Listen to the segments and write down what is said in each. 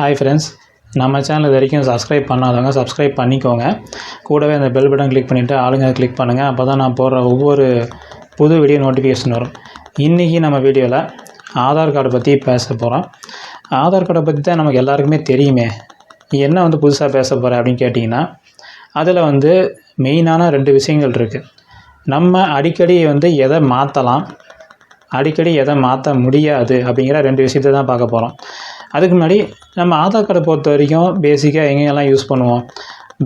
Hi friends நம்ம channel இது வரைக்கும் சப்ஸ்கிரைப் பண்ணாதவங்க சப்ஸ்கிரைப் பண்ணிக்கோங்க. கூடவே அந்த பெல் பட்டன் கிளிக் பண்ணிவிட்டு ஆளுங்க கிளிக் பண்ணுங்கள் அப்போ தான் நான் போடுற ஒவ்வொரு புது வீடியோ நோட்டிஃபிகேஷன் வரும். இன்றைக்கி நம்ம வீடியோவில் ஆதார் கார்டை பற்றி பேச போகிறோம் ஆதார் கார்டை பற்றி தான் நமக்கு எல்லாருக்குமே தெரியுமே. என்ன வந்து புதுசாக பேச போகிறேன் அப்படின்னு கேட்டிங்கன்னா அதில் வந்து மெயினான ரெண்டு விஷயங்கள் இருக்குது நம்ம அடிக்கடி வந்து எதை மாற்றலாம் அடிக்கடி எதை மாற்ற முடியாது அப்படிங்கிற ரெண்டு விஷயத்தை தான் பார்க்க போகிறோம் அதுக்கு முன்னாடி நம்ம ஆதார் கார்டை பொறுத்த வரைக்கும் பேசிக்காக எங்கெங்கெல்லாம் யூஸ் பண்ணுவோம்?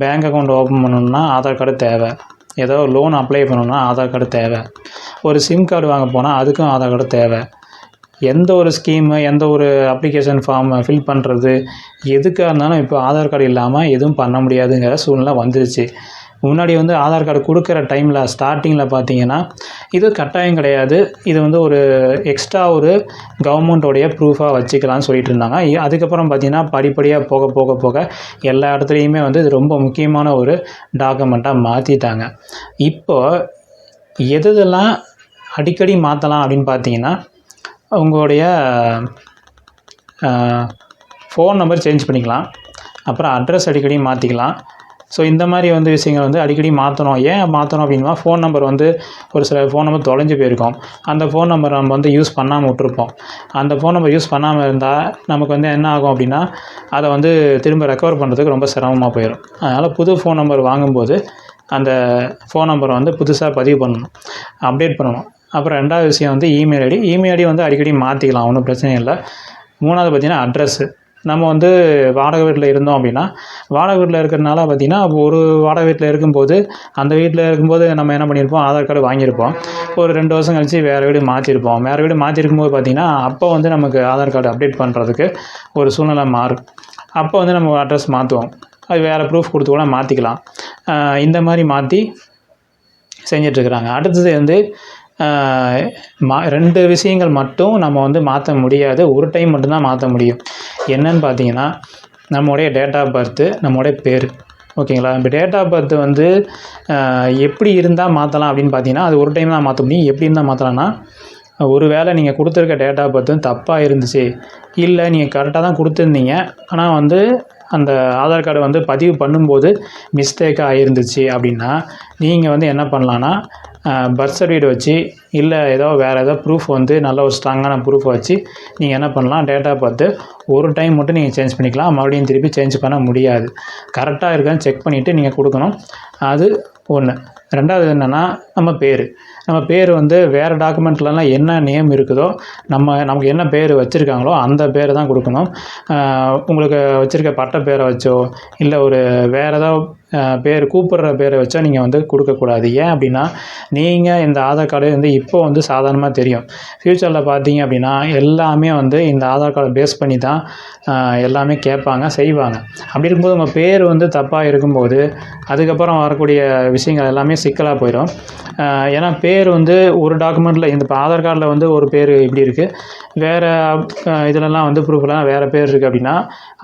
பேங்க் அக்கௌண்ட் ஓப்பன் பண்ணணும்னா ஆதார் கார்டு தேவை. ஏதோ லோன் அப்ளை பண்ணணும்னா ஆதார் கார்டு தேவை. ஒரு சிம் கார்டு வாங்க போனால் அதுக்கும் ஆதார் கார்டு தேவை. எந்த ஒரு ஸ்கீமு எந்த ஒரு அப்ளிகேஷன் ஃபார்ம் ஃபில் பண்ணுறது எதுக்காக இருந்தாலும் இப்போ ஆதார் கார்டு இல்லாமல் எதுவும் பண்ண முடியாதுங்கிற சூழ்நிலை வந்துருச்சு. முன்னாடி வந்து ஆதார் கார்டு கொடுக்குற டைமில் ஸ்டார்டிங்கில் பார்த்தீங்கன்னா இது கட்டாயம் கிடையாது. இது வந்து ஒரு எக்ஸ்ட்ரா ஒரு கவர்மெண்ட்டோடைய ப்ரூஃபாக வச்சுக்கலாம்னு சொல்லிட்டு இருந்தாங்க. அதுக்கப்புறம் பார்த்தீங்கன்னா படிப்படியாக போக போக போக எல்லா இடத்துலையுமே வந்து இது ரொம்ப முக்கியமான ஒரு டாக்குமெண்ட்டாக மாற்றிட்டாங்க இப்போ எது எதெல்லாம் அடிக்கடி மாற்றலாம் அப்படின்னு பார்த்தீங்கன்னா உங்களுடைய ஃபோன் நம்பர் சேஞ்ச் பண்ணிக்கலாம். அப்புறம் அட்ரஸ் அடிக்கடி மாற்றிக்கலாம் ஸோ இந்த மாதிரி வந்து விஷயங்கள் வந்து அடிக்கடி மாற்றணும் ஏன் மாற்றணும் அப்படின்னா ஃபோன் நம்பர் வந்து ஒரு சில ஃபோன் நம்பர் தொலைஞ்சு போயிருக்கோம். அந்த ஃபோன் நம்பர் நம்ம வந்து யூஸ் பண்ணாமல் விட்டுருப்போம். அந்த ஃபோன் நம்பர் யூஸ் பண்ணாமல் இருந்தால் நமக்கு வந்து என்ன ஆகும் அப்படின்னா அதை வந்து திரும்ப ரெக்கவர் பண்ணுறதுக்கு ரொம்ப சிரமமாக போயிடும் அதனால் புது ஃபோன் நம்பர் வாங்கும்போது அந்த ஃபோன் நம்பரை வந்து புதுசாக பதிவு பண்ணணும். அப்டேட் பண்ணணும். அப்புறம் ரெண்டாவது விஷயம் வந்து இமெயில் ஐடி இமெயில் ஐடி வந்து அடிக்கடி மாற்றிக்கலாம் ஒன்றும் பிரச்சனை இல்லை. மூணாவது பார்த்தீங்கன்னா அட்ரஸ்ஸு நம்ம வந்து வாடகை வீட்டில் இருந்தோம் அப்படின்னா வாடகை வீட்டில் இருக்கிறனால பார்த்தீங்கன்னா ஒரு வாடகை வீட்டில் இருக்கும்போது அந்த வீட்டில் இருக்கும்போது நம்ம என்ன பண்ணியிருப்போம் ஆதார் கார்டு வாங்கியிருப்போம். ஒரு ரெண்டு வருஷம் கழிச்சு வேறு வீடு மாற்றிருப்போம் வேறு வீடு மாற்றிருக்கும்போது பார்த்தீங்கன்னா அப்போ வந்து நமக்கு ஆதார் கார்டு அப்டேட் பண்ணுறதுக்கு ஒரு சூழ்நிலை மாறும். அப்போ வந்து நம்ம அட்ரஸ் மாற்றுவோம் அது வேறு ப்ரூஃப் கொடுத்து கூட மாற்றிக்கலாம் இந்த மாதிரி மாற்றி செஞ்சிட்ருக்குறாங்க அடுத்தது வந்து மா ரெண்டு விஷயங்கள் மட்டும் நம்ம வந்து மாற்ற முடியாது. ஒரு டைம் மட்டும்தான் மாற்ற முடியும். என்னன்னு பார்த்தீங்கன்னா நம்முடைய டேட் ஆஃப் பர்த்து நம்முடைய பேர். ஓகேங்களா இப்போ டேட் ஆஃப் பர்த் வந்து எப்படி இருந்தால் மாற்றலாம் அப்படின்னு பார்த்தீங்கன்னா அது ஒரு டைம் தான் மாற்ற முடியும். எப்படி இருந்தால் மாற்றலாம்னா ஒரு வேளை நீங்கள் கொடுத்துருக்க டேட் ஆஃப் பர்த் தப்பாக இருந்துச்சு. இல்லை நீங்கள் கரெக்டாக தான் கொடுத்துருந்தீங்க. ஆனால் வந்து அந்த ஆதார் கார்டு வந்து பதிவு பண்ணும்போது மிஸ்டேக்காக ஆகிருந்துச்சு அப்படின்னா நீங்கள் வந்து என்ன பண்ணலான்னா பர்த் சர்டிஃபிகேட் வச்சு இல்லை ஏதோ வேறு ஏதோ ப்ரூஃப் வந்து நல்ல ஒரு ஸ்ட்ராங்கான ப்ரூஃப் வச்சு நீங்கள் என்ன பண்ணலாம் டேட்டா பார்த்து ஒரு டைம் மட்டும் நீங்கள் சேஞ்ச் பண்ணிக்கலாம். மறுபடியும் திருப்பி சேஞ்ச் பண்ண முடியாது. கரெக்டாக இருக்கான்னு செக் பண்ணிவிட்டு நீங்கள் கொடுக்கணும். அது ஒன்று ரெண்டாவது என்னென்னா நம்ம பேர். நம்ம பேர் வந்து வேறு டாக்குமெண்ட்லலாம் என்ன நேம் இருக்குதோ நம்ம நமக்கு என்ன பேர் வச்சுருக்காங்களோ அந்த பேரை தான் கொடுக்கணும். உங்களுக்கு வச்சுருக்க பட்ட பேரை வச்சோ இல்லை ஒரு வேறு ஏதாவது பேர் கூப்பிடுற பேரை வச்சா நீங்கள் வந்து கொடுக்கக்கூடாது. ஏன் அப்படின்னா நீங்கள் இந்த ஆதார் கார்டு வந்து இப்போ வந்து சாதாரணமாக தெரியும். ஃப்யூச்சரில் பார்த்தீங்க அப்படின்னா எல்லாமே வந்து இந்த ஆதார் கார்டை பேஸ் பண்ணி தான் எல்லாமே கேட்பாங்க செய்வாங்க. அப்படி இருக்கும்போது உங்கள் பேர் வந்து தப்பாக இருக்கும்போது அதுக்கப்புறம் வரக்கூடிய விஷயங்கள் எல்லாமே சிக்கலாக போயிடும். ஏன்னா பேர் வந்து ஒரு டாக்குமெண்ட்டில் இந்த இப்போ ஆதார் கார்டில் வந்து ஒரு பேர் இப்படி இருக்குது வேறு இதிலலாம் வந்து ப்ரூஃப்லாம் வேறு பேர் இருக்குது அப்படின்னா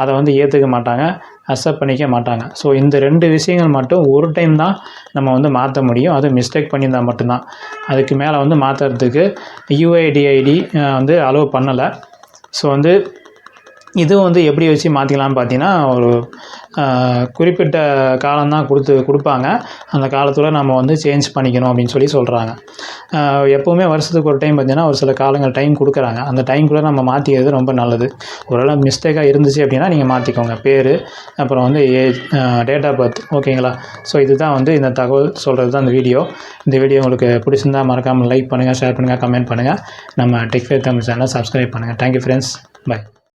அதை வந்து ஏற்றுக்க மாட்டாங்க. அக்செப்ட் பண்ணிக்க மாட்டாங்க. ஸோ இந்த ரெண்டு விஷயங்கள் மட்டும் ஒரு டைம் தான் நம்ம வந்து மாற்ற முடியும். அது மிஸ்டேக் பண்ணியிருந்தால் மட்டும்தான். அதுக்கு மேலே வந்து மாற்றுறதுக்கு யூஐடிஐடி வந்து அலோவ் பண்ணலை. ஸோ வந்து இதுவும் வந்து எப்படி வச்சு மாற்றிக்கலாம்னு பார்த்தீங்கன்னா ஒரு குறிப்பிட்ட குறிப்பிட்ட காலம்தான் கொடுத்து கொடுப்பாங்க. அந்த காலத்தில் நம்ம வந்து சேஞ்ச் பண்ணிக்கணும் அப்படின்னு சொல்லி சொல்கிறாங்க எப்போவுமே வருஷத்துக்கு ஒரு டைம் பார்த்தீங்கன்னா ஒரு சில காலங்கள் டைம் கொடுக்குறாங்க. அந்த டைம்குள்ளே நம்ம மாற்றிக்கிறது ரொம்ப நல்லது. ஒருவேளை மிஸ்டேக்காக இருந்துச்சு அப்படின்னா நீங்கள் மாற்றிக்கோங்க பேர் அப்புறம் வந்து ஏஜ் டேட் ஆஃப் பர்த் ஓகேங்களா ஸோ இதுதான் வந்து இந்த தகவல் சொல்கிறது தான் இந்த வீடியோ இந்த வீடியோ உங்களுக்கு பிடிச்சிருந்தா மறக்காமல் லைக் பண்ணுங்கள் ஷேர் பண்ணுங்கள் கமெண்ட் பண்ணுங்கள் நம்ம டெக்ஃபேர் தமிழ் சேனலை சப்ஸ்கிரைப் பண்ணுங்கள் தேங்க்யூ ஃப்ரெண்ட்ஸ் பை